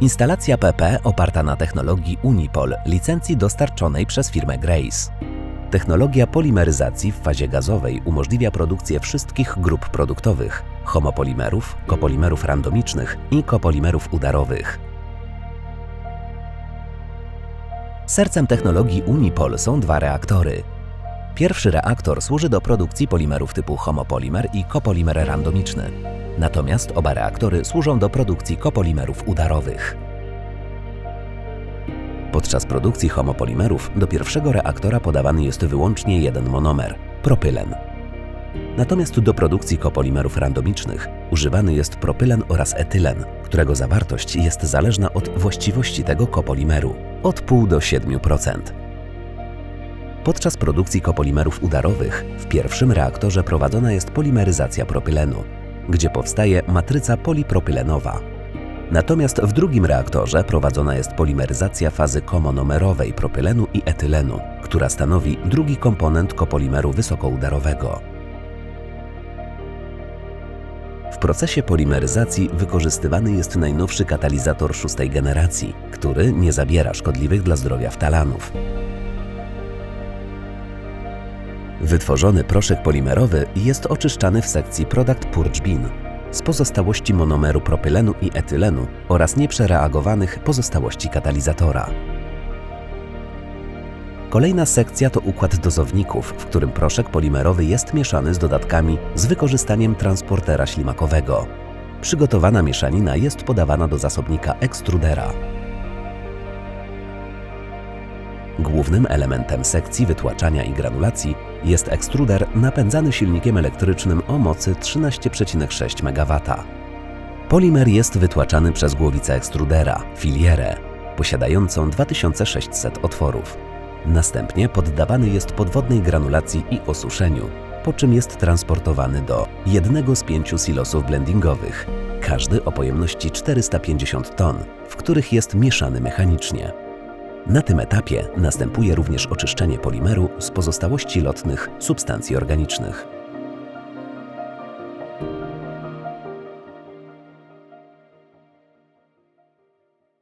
Instalacja PP oparta na technologii Unipol, licencji dostarczonej przez firmę Grace. Technologia polimeryzacji w fazie gazowej umożliwia produkcję wszystkich grup produktowych: homopolimerów, kopolimerów randomicznych i kopolimerów udarowych. Sercem technologii Unipol są dwa reaktory. Pierwszy reaktor służy do produkcji polimerów typu homopolimer i kopolimer randomiczny. Natomiast oba reaktory służą do produkcji kopolimerów udarowych. Podczas produkcji homopolimerów do pierwszego reaktora podawany jest wyłącznie jeden monomer propylen. Natomiast do produkcji kopolimerów randomicznych używany jest propylen oraz etylen, którego zawartość jest zależna od właściwości tego kopolimeru od 0,5 do 7%. Podczas produkcji kopolimerów udarowych w pierwszym reaktorze prowadzona jest polimeryzacja propylenu, gdzie powstaje matryca polipropylenowa. Natomiast w drugim reaktorze prowadzona jest polimeryzacja fazy komonomerowej propylenu i etylenu, która stanowi drugi komponent kopolimeru wysokoudarowego. W procesie polimeryzacji wykorzystywany jest najnowszy katalizator szóstej generacji, który nie zabiera szkodliwych dla zdrowia ftalanów. Wytworzony proszek polimerowy jest oczyszczany w sekcji Product Purge Bin z pozostałości monomeru propylenu i etylenu oraz nieprzereagowanych pozostałości katalizatora. Kolejna sekcja to układ dozowników, w którym proszek polimerowy jest mieszany z dodatkami z wykorzystaniem transportera ślimakowego. Przygotowana mieszanina jest podawana do zasobnika ekstrudera. Głównym elementem sekcji wytłaczania i granulacji jest ekstruder napędzany silnikiem elektrycznym o mocy 13,6 MW. Polimer jest wytłaczany przez głowicę ekstrudera, filierę, posiadającą 2600 otworów. Następnie poddawany jest podwodnej granulacji i osuszeniu, po czym jest transportowany do jednego z pięciu silosów blendingowych, każdy o pojemności 450 ton, w których jest mieszany mechanicznie. Na tym etapie następuje również oczyszczenie polimeru z pozostałości lotnych substancji organicznych.